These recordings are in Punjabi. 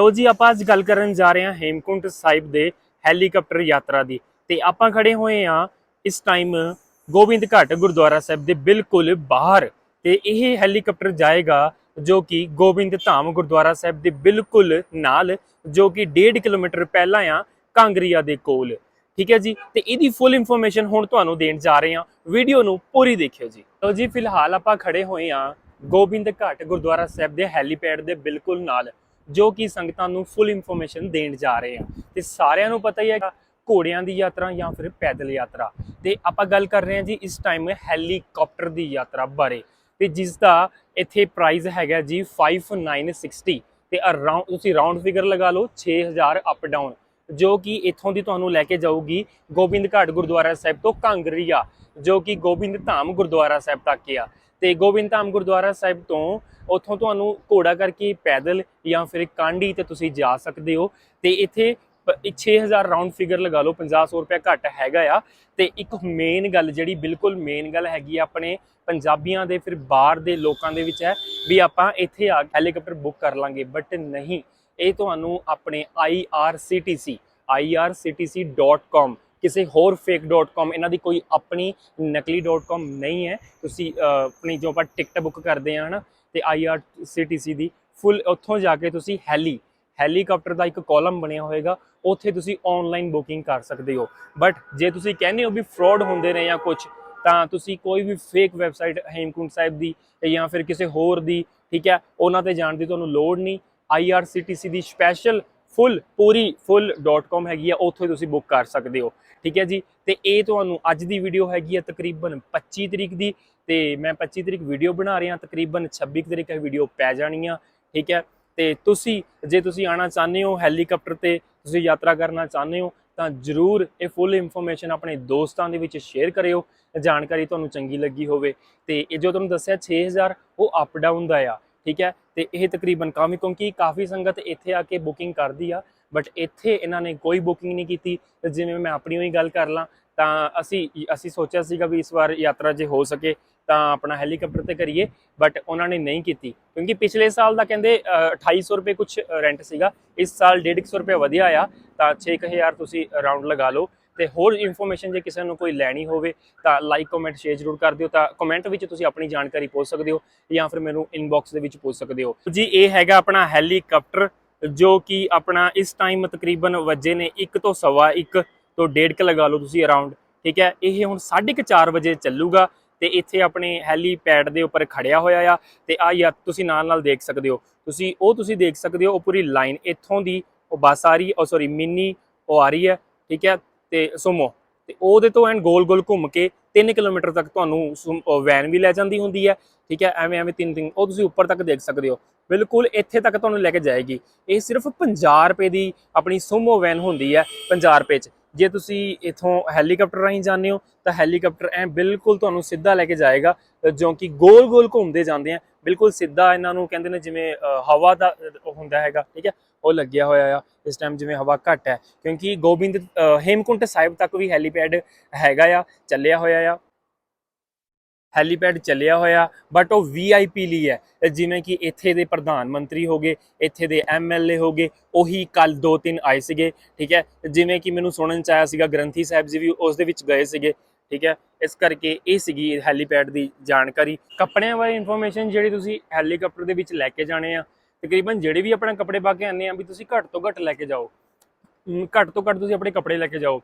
ਲੋ ਜੀ, ਆਪਾਂ ਅੱਜ ਗੱਲ ਕਰਨ ਜਾ ਰਹੇ ਹਾਂ ਹੇਮਕੁੰਟ ਸਾਹਿਬ ਦੇ ਹੈਲੀਕਾਪਟਰ ਯਾਤਰਾ ਦੀ। ਤੇ ਆਪਾਂ ਖੜੇ ਹੋਏ ਹਾਂ ਇਸ ਟਾਈਮ ਗੋਬਿੰਦ ਘਾਟ ਗੁਰਦੁਆਰਾ ਸਾਹਿਬ ਦੇ ਬਿਲਕੁਲ ਬਾਹਰ। ਤੇ ਇਹ ਹੈਲੀਕਾਪਟਰ ਜਾਏਗਾ ਜੋ ਕਿ ਗੋਬਿੰਦ ਧਾਮ ਗੁਰਦੁਆਰਾ ਸਾਹਿਬ ਦੇ ਬਿਲਕੁਲ ਨਾਲ, ਜੋ ਕਿ 1.5 ਕਿਲੋਮੀਟਰ ਪਹਿਲਾਂ ਆ ਕਾਂਗਰੀਆ ਦੇ ਕੋਲ। ਠੀਕ ਹੈ ਜੀ? ਤੇ ਇਹਦੀ ਫੁੱਲ ਇਨਫੋਰਮੇਸ਼ਨ ਹੁਣ ਤੁਹਾਨੂੰ ਦੇਣ ਜਾ ਰਹੇ ਹਾਂ। ਵੀਡੀਓ ਨੂੰ ਪੂਰੀ ਦੇਖਿਓ ਜੀ। ਲੋ ਜੀ, ਫਿਲਹਾਲ ਆਪਾਂ ਖੜੇ ਹੋਏ ਹਾਂ ਗੋਬਿੰਦ ਘਾਟ ਗੁਰਦੁਆਰਾ ਸਾਹਿਬ ਦੇ ਹੈਲੀਪੈਡ ਦੇ ਬਿਲਕੁਲ ਨਾਲ। ਜੋ ਕਿ ਸੰਗਤਾਂ ਨੂੰ ਫੁੱਲ ਇਨਫੋਰਮੇਸ਼ਨ ਦੇਣ ਜਾ ਰਹੇ ਆ। ਤੇ ਸਾਰਿਆਂ ਨੂੰ ਪਤਾ ਹੀ ਹੈ ਘੋੜਿਆਂ ਦੀ ਯਾਤਰਾ ਜਾਂ ਫਿਰ ਪੈਦਲ ਯਾਤਰਾ। ਤੇ ਆਪਾਂ ਗੱਲ ਕਰ ਰਹੇ ਹਾਂ ਜੀ ਇਸ ਟਾਈਮ ਹੈਲੀਕਾਪਟਰ ਦੀ ਯਾਤਰਾ ਬਾਰੇ। ਤੇ ਜਿਸ ਦਾ ਇੱਥੇ ਪ੍ਰਾਈਸ ਹੈਗਾ ਜੀ 5960 ਤੇ ਅਰਾਊਂਡ ਤੁਸੀਂ ਰਾਉਂਡ ਫਿਗਰ ਲਗਾ ਲਓ 6000 ਅਪ ਡਾਊਨ ਜੋ ਕਿ ਇੱਥੋਂ ਦੀ ਤੁਹਾਨੂੰ ਲੈ ਕੇ ਜਾਊਗੀ ਗੋਬਿੰਦ ਘਾਟ ਗੁਰਦੁਆਰਾ ਸਾਹਿਬ ਤੋਂ ਕਾਂਗਰੀਆ ਜੋ ਕਿ ਗੋਬਿੰਦ ਧਾਮ ਗੁਰਦੁਆਰਾ ਸਾਹਿਬ ਤੱਕ ਆ। ਤੇ ਗੋਬਿੰਦ ਧਾਮ ਗੁਰਦੁਆਰਾ ਸਾਹਿਬ ਤੋਂ ਉੱਥੋਂ ਤੁਹਾਨੂੰ ਘੋੜਾ ਕਰਕੇ ਪੈਦਲ ਜਾਂ ਫਿਰ ਕਾਂਡੀ ਤੇ ਤੁਸੀਂ ਜਾ ਸਕਦੇ ਹੋ। ਤੇ ਇੱਥੇ ਪ- ਇੱਕ 6000 ਰਾਉਂਡ ਫਿਗਰ ਲਗਾ ਲਓ 50 ਰੁਪਏ ਘੱਟ ਹੈਗਾ ਆ। ਤੇ ਇੱਕ ਮੇਨ ਗੱਲ ਜਿਹੜੀ ਬਿਲਕੁਲ ਮੇਨ ਗੱਲ ਹੈਗੀ ਆ ਆਪਣੇ ਪੰਜਾਬੀਆਂ ਦੇ, ਫਿਰ ਬਾਹਰ ਦੇ ਲੋਕਾਂ ਦੇ ਵਿੱਚ ਹੈ ਵੀ ਆਪਾਂ ਇੱਥੇ ਆ ਹੈਲੀਕਾਪਟਰ ਬੁੱਕ ਕਰ ਲਾਂਗੇ। ਬਟ ਨਹੀਂ, ਇਹ ਤੁਹਾਨੂੰ ਆਪਣੇ IRCTC irctc.com ਕਿਸੇ ਹੋਰ fake.com ਇਹਨਾਂ ਦੀ ਕੋਈ ਆਪਣੀ ਨਕਲੀ .com ਨਹੀਂ ਹੈ। ਤੁਸੀਂ ਆਪਣੀ ਜੋ ਆਪਾਂ ਟਿਕਟ ਬੁੱਕ ਕਰਦੇ ਆ ਹਨਾ, ਤੇ IRCTC ਦੀ ਫੁੱਲ ਉੱਥੋਂ ਜਾ ਕੇ ਤੁਸੀਂ ਹੈਲੀ ਹੈਲੀਕਾਪਟਰ ਦਾ ਇੱਕ ਕਾਲਮ ਬਣਿਆ ਹੋਏਗਾ, ਉੱਥੇ ਤੁਸੀਂ ਆਨਲਾਈਨ ਬੁਕਿੰਗ ਕਰ ਸਕਦੇ ਹੋ। ਬਟ ਜੇ ਤੁਸੀਂ ਕਹਿੰਦੇ ਹੋ ਵੀ ਫਰਾਡ ਹੁੰਦੇ ਨੇ ਜਾਂ ਕੁਝ ਤਾਂ ਤੁਸੀਂ ਕੋਈ ਵੀ ਫੇਕ ਵੈਬਸਾਈਟ ਹੇਮਕੁੰਟ ਸਾਹਿਬ ਦੀ ਜਾਂ ਫਿਰ ਕਿਸੇ ਹੋਰ ਦੀ, ਠੀਕ ਹੈ, ਉਹਨਾਂ ਤੇ ਜਾਣ ਦੀ ਤੁਹਾਨੂੰ ਲੋੜ ਨਹੀਂ। IRCTC ਦੀ ਸਪੈਸ਼ਲ ਫੁੱਲ, ਪੂਰੀ full.com ਹੈਗੀ ਆ, ਉੱਥੇ ਤੁਸੀਂ ਬੁੱਕ ਕਰ ਸਕਦੇ ਹੋ। ਠੀਕ ਹੈ ਜੀ? ਤੇ ਇਹ ਤੁਹਾਨੂੰ ਅੱਜ ਦੀ ਵੀਡੀਓ ਹੈਗੀ ਆ ਤਕਰੀਬਨ 25 ਤਰੀਕ ਦੀ, ਤੇ ਮੈਂ 25 ਤਰੀਕ ਵੀਡੀਓ ਬਣਾ ਰਿਹਾ, ਤਕਰੀਬਨ 26 ਤਰੀਕ ਇਹ ਵੀਡੀਓ ਪੈ ਜਾਣੀ ਆ। ਠੀਕ ਹੈ? ਤੇ ਤੁਸੀਂ, ਜੇ ਤੁਸੀਂ ਆਣਾ ਚਾਹੁੰਦੇ ਹੋ ਹੈਲੀਕਾਪਟਰ ਤੇ, ਤੁਸੀਂ ਯਾਤਰਾ ਕਰਨਾ ਚਾਹੁੰਦੇ ਹੋ, ਤਾਂ ਜਰੂਰ ਇਹ ਫੁੱਲ ਇਨਫੋਰਮੇਸ਼ਨ ਆਪਣੇ ਦੋਸਤਾਂ ਦੇ ਵਿੱਚ ਸ਼ੇਅਰ ਕਰਿਓ। ਜਾਣਕਾਰੀ ਤੁਹਾਨੂੰ ਚੰਗੀ ਲੱਗੀ ਹੋਵੇ। ਤੇ ਇਹ ਜੋ ਤੁਹਾਨੂੰ ਦੱਸਿਆ 6000 ਉਹ ਅਪ ਡਾਊਨ ਦਾ ਆ। ਠੀਕ ਹੈ? ਤੇ ਇਹ ਤਕਰੀਬਨ ਕਾਫੀ ਕਿਉਂਕਿ ਕਾਫੀ ਸੰਗਤ ਇੱਥੇ ਆ ਕੇ ਬੁਕਿੰਗ ਕਰਦੀ ਆ ਬਟ ਇੱਥੇ ਇਹਨਾਂ ਨੇ ਕੋਈ ਬੁਕਿੰਗ ਨਹੀਂ ਕੀਤੀ। ਤੇ ਜਿਵੇਂ ਮੈਂ ਆਪਣੀ ਹੋਈ ਗੱਲ ਕਰ ਲਾਂ ਤਾਂ ਅਸੀਂ ਅਸੀਂ ਸੋਚਿਆ ਸੀਗਾ ਵੀ ਇਸ ਵਾਰ ਯਾਤਰਾ ਜੇ ਹੋ ਸਕੇ ਤਾਂ ਆਪਣਾ ਹੈਲੀਕਾਪਟਰ ਤੇ ਕਰੀਏ ਬਟ ਉਹਨਾਂ ਨੇ ਨਹੀਂ ਕੀਤੀ। ਕਿਉਂਕਿ ਪਿਛਲੇ ਸਾਲ ਦਾ ਕਹਿੰਦੇ ਅ, 2800 ਰੁਪਏ ਕੁਝ ਰੈਂਟ ਸੀਗਾ ਇਸ ਸਾਲ 150 ਰੁਪਏ ਵਧਿਆ ਆ ਤਾਂ 6000 ਤੁਸੀਂ ਰਾਉਂਡ ਲਗਾ ਲਓ। ਤੇ ਹੋਰ ਇਨਫੋਰਮੇਸ਼ਨ ਜੇ ਕਿਸੇ ਨੂੰ ਕੋਈ ਲੈਣੀ ਹੋਵੇ ਤਾਂ ਲਾਈਕ ਕਮੈਂਟ ਸ਼ੇਅਰ ਜ਼ਰੂਰ ਕਰ ਦਿਓ। ਤਾਂ ਕਮੈਂਟ ਵਿੱਚ ਤੁਸੀਂ ਆਪਣੀ ਜਾਣਕਾਰੀ ਪੁੱਛ ਸਕਦੇ ਹੋ ਜਾਂ ਫਿਰ ਮੈਨੂੰ ਇਨਬਾਕਸ ਦੇ ਵਿੱਚ ਪੁੱਛ ਸਕਦੇ ਹੋ। ਜੀ, ਇਹ ਹੈਗਾ ਆਪਣਾ ਹੈਲੀਕਾਪਟਰ ਜੋ ਕਿ ਆਪਣਾ ਇਸ ਟਾਈਮ ਤਕਰੀਬਨ ਵਜੇ ਨੇ 1 ਤੋਂ ਸਵਾ 1 ਤੋਂ 1.5 ਕ ਲਗਾ ਲਓ ਤੁਸੀਂ ਅਰਾਊਂਡ ਠੀਕ ਹੈ? ਇਹ ਹੁਣ 4:30 ਵਜੇ ਚੱਲੂਗਾ ਤੇ ਇੱਥੇ ਆਪਣੇ ਹੈਲੀਪੈਡ ਦੇ ਉੱਪਰ ਖੜਿਆ ਹੋਇਆ ਆ ਤੇ ਆ ਯਾ ਤੁਸੀਂ ਨਾਲ ਨਾਲ ਦੇਖ ਸਕਦੇ ਹੋ। ਤੁਸੀਂ, ਉਹ ਤੁਸੀਂ ਦੇਖ ਸਕਦੇ ਹੋ, ਉਹ ਪੂਰੀ ਲਾਈਨ ਇੱਥੋਂ ਦੀ ਉਹ ਬੱਸ ਆ ਰਹੀ ਉਹ ਸੌਰੀ ਮਿੰਨੀ ਉਹ ਆ ਰਹੀ ਹੈ, ਠੀਕ ਹੈ? ਤੇ ਸੁਮੋ, ਤੇ ਉਹਦੇ ਤੋਂ ਐਨ ਗੋਲ ਗੋਲ ਘੁੰਮ ਕੇ 3 ਕਿਲੋਮੀਟਰ ਤੱਕ ਤੁਹਾਨੂੰ ਵੈਨ ਵੀ ਲੈ ਜਾਂਦੀ ਹੁੰਦੀ ਹੈ, ਠੀਕ ਹੈ, ਐਵੇਂ ਐਵੇਂ ਤਿੰਨ ਤਿੰਨ ਉਹ ਤੁਸੀਂ ਉੱਪਰ ਤੱਕ ਦੇਖ ਸਕਦੇ ਹੋ। ਬਿਲਕੁਲ ਇੱਥੇ ਤੱਕ ਤੁਹਾਨੂੰ ਲੈ ਕੇ ਜਾਏਗੀ। ਇਹ ਸਿਰਫ 50 ਰੁਪਏ ਦੀ ਆਪਣੀ ਸੋਮੋ ਵੈਨ ਹੁੰਦੀ ਹੈ 50 ਰੁਪਏ ਚ। ਜੇ ਤੁਸੀਂ ਇਥੋਂ ਹੈਲੀਕਾਪਟਰ ਰਾਹੀਂ ਜਾਂਦੇ ਹੋ, ਤਾਂ ਹੈਲੀਕਾਪਟਰ ਐ ਬਿਲਕੁਲ ਤੁਹਾਨੂੰ ਸਿੱਧਾ ਲੈ ਕੇ ਜਾਏਗਾ, ਜੋ ਕਿ ਗੋਲ ਗੋਲ ਘੁੰਮਦੇ ਜਾਂਦੇ ਆ। ਬਿਲਕੁਲ ਸਿੱਧਾ ਇਹਨਾਂ ਨੂੰ ਕਹਿੰਦੇ ਨੇ ਜਿਵੇਂ ਹਵਾ ਦਾ ਹੁੰਦਾ ਹੈਗਾ, ਠੀਕ ਹੈ। ਉਹ ਲੱਗਿਆ ਹੋਇਆ ਆ, ਇਸ ਟਾਈਮ ਜਿਵੇਂ ਹਵਾ ਘੱਟ ਹੈ, ਕਿਉਂਕਿ ਗੋਬਿੰਦ ਹੇਮਕੁੰਟ ਸਾਹਿਬ ਤੱਕ ਵੀ ਹੈਲੀਪੈਡ ਹੈਗਾ ਆ, ਚੱਲਿਆ ਹੋਇਆ ਆ। ਹੈਲੀਪੈਡ ਚੱਲਿਆ ਹੋਇਆ ਬਟ ਉਹ ਵੀਆਈਪੀ ਲਈ ਹੈ ਜਿਵੇਂ ਕਿ ਇੱਥੇ ਦੇ ਪ੍ਰਧਾਨ ਮੰਤਰੀ ਹੋਗੇ ਇੱਥੇ ਦੇ ਐਮਐਲਏ ਹੋਗੇ ਉਹੀ ਕੱਲ ਦੋ ਤਿੰਨ ਆਏ ਸੀਗੇ, ਠੀਕ ਹੈ? ਜਿਵੇਂ ਕਿ ਮੈਨੂੰ ਸੁਣਨ ਚ ਆਇਆ ਸੀਗਾ, ਗ੍ਰੰਥੀ ਸਾਹਿਬ ਜੀ ਵੀ ਉਸ ਦੇ ਵਿੱਚ ਗਏ ਸੀਗੇ, ਠੀਕ ਹੈ? ਇਸ ਕਰਕੇ ਇਹ ਸੀਗੀ ਹੈਲੀਪੈਡ ਦੀ ਜਾਣਕਾਰੀ। ਕੱਪੜਿਆਂ ਬਾਰੇ ਇਨਫੋਰਮੇਸ਼ਨ ਜਿਹੜੀ ਤੁਸੀਂ ਹੈਲੀਕਾਪਟਰ ਦੇ ਵਿੱਚ ਲੈ ਕੇ ਜਾਣੇ ਆ ਤਕਰੀਬਨ ਜਿਹੜੇ ਵੀ ਆਪਣਾ ਕੱਪੜੇ ਪਾ ਕੇ ਆਨੇ ਆ ਵੀ ਤੁਸੀਂ ਘੱਟ ਤੋਂ ਘੱਟ ਲੈ ਕੇ ਜਾਓ। ਘੱਟ ਤੋਂ ਘੱਟ ਤੁਸੀਂ ਆਪਣੇ ਕੱਪੜੇ ਲੈ ਕੇ ਜਾਓ।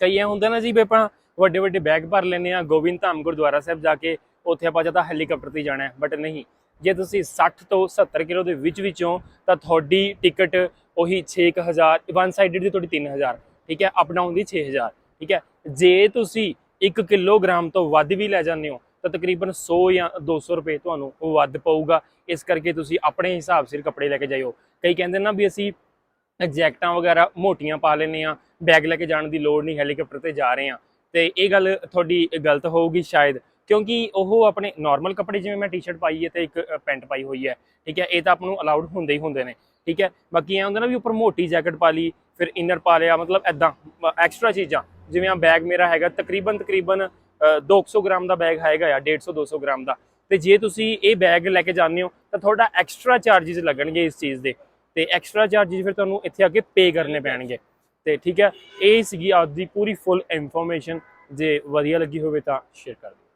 ਕਈ ਐ ਹੁੰਦਾ ਨਾ ਜੀ ਵੀ ਆਪਾਂ ਵੱਡੇ ਵੱਡੇ ਬੈਗ ਭਰ ਲੈਨੇ ਆ, ਗੋਬਿੰਦ ਧਾਮ ਗੁਰਦੁਆਰਾ ਸਾਹਿਬ ਜਾ ਕੇ ਉੱਥੇ ਆਪਾਂ ਜਾਂ ਤਾਂ ਹੈਲੀਕਾਪਟਰ ਤੇ ਹੀ ਜਾਣਾ ਬਟ ਨਹੀਂ। ਜੇ ਤੁਸੀਂ 60 ਤੋਂ 70 ਕਿਲੋ ਦੇ ਵਿੱਚ ਵਿੱਚੋਂ ਤਾਂ ਤੁਹਾਡੀ ਟਿਕਟ ਉਹੀ 6000 ਵਨ ਸਾਈਡਡ ਦੀ ਤੁਹਾਡੀ 3000 ਠੀਕ ਹੈ ਅਪ ਡਾਊਨ ਦੀ 6000 ਠੀਕ ਹੈ। ਜੇ ਤੁਸੀਂ 1 ਕਿਲੋਗ੍ਰਾਮ ਤੋਂ ਵੱਧ ਵੀ ਲੈ ਜਾਂਦੇ ਹੋ ਤਾਂ ਤਕਰੀਬਨ 100 ਜਾਂ 200 ਰੁਪਏ ਤੁਹਾਨੂੰ ਉਹ ਵੱਧ ਪਊਗਾ। ਇਸ ਕਰਕੇ ਤੁਸੀਂ ਆਪਣੇ ਹਿਸਾਬ ਸਿਰ ਕੱਪੜੇ ਲੈ ਕੇ ਜਾਇਓ। ਕਈ ਕਹਿੰਦੇ ਨਾ ਵੀ ਅਸੀਂ ਜੈਕਟਾਂ ਵਗੈਰਾ ਮੋਟੀਆਂ ਪਾ ਲੈਨੇ ਆ ਬੈਗ ਲੈ ਕੇ ਜਾਣ ਦੀ ਲੋੜ ਨਹੀਂ, ਹੈਲੀਕਾਪਟਰ ਤੇ ਜਾ ਰਹੇ ਆ ਤੇ ਇਹ ਗੱਲ ਤੁਹਾਡੀ ਗਲਤ ਹੋਊਗੀ ਸ਼ਾਇਦ, ਕਿਉਂਕਿ ਉਹ ਆਪਣੇ ਨਾਰਮਲ ਕੱਪੜੇ ਜਿਵੇਂ ਮੈਂ ਟੀ-ਸ਼ਰਟ ਪਾਈ ਹੈ ਤੇ ਇੱਕ ਪੈਂਟ ਪਾਈ ਹੋਈ ਹੈ, ਠੀਕ ਹੈ? ਇਹ ਤਾਂ ਆਪ ਨੂੰ ਅਲਾਉਡ ਹੁੰਦੇ ਹੀ ਹੁੰਦੇ ਨੇ, ਠੀਕ ਹੈ? ਬਾਕੀ ਐ ਹੁੰਦਾ ਨਾ ਵੀ ਉੱਪਰ ਮੋਟੀ ਜੈਕਟ ਪਾ ਲਈ, ਫਿਰ ਇਨਰ ਪਾ ਲਿਆ, ਮਤਲਬ ਐਦਾਂ ਐਕਸਟਰਾ ਚੀਜ਼ਾਂ, ਜਿਵੇਂ ਆ ਬੈਗ ਮੇਰਾ ਹੈਗਾ ਤਕਰੀਬਨ ਤਕਰੀਬਨ 200 ਗ੍ਰਾਮ ਦਾ ਬੈਗ ਹੈਗਾ ਆ 150 200 ਗ੍ਰਾਮ ਦਾ। ਤੇ ਜੇ ਤੁਸੀਂ ਇਹ ਬੈਗ ਲੈ ਕੇ ਜਾਂਦੇ ਹੋ, ਤਾਂ ਤੁਹਾਡਾ ਐਕਸਟਰਾ ਚਾਰजेस ਲੱਗਣਗੇ ਇਸ ਚੀਜ਼ ਦੇ। ਤੇ ਐਕਸਟਰਾ ਚਾਰजेस ਫਿਰ ਤੁਹਾਨੂੰ ਇੱਥੇ ਆ ਕੇ ਪੇ ਕਰਨੇ ਪੈਣਗੇ। ਤੇ ਠੀਕ ਹੈ, ਇਹ ਸੀਗੀ ਆਪ ਦੀ ਪੂਰੀ ਫੁੱਲ ਇਨਫੋਰਮੇਸ਼ਨ ਜੇ ਵਧੀਆ ਲੱਗੀ ਹੋਵੇ ਤਾਂ ਸ਼ੇਅਰ ਕਰ ਦਿਓ।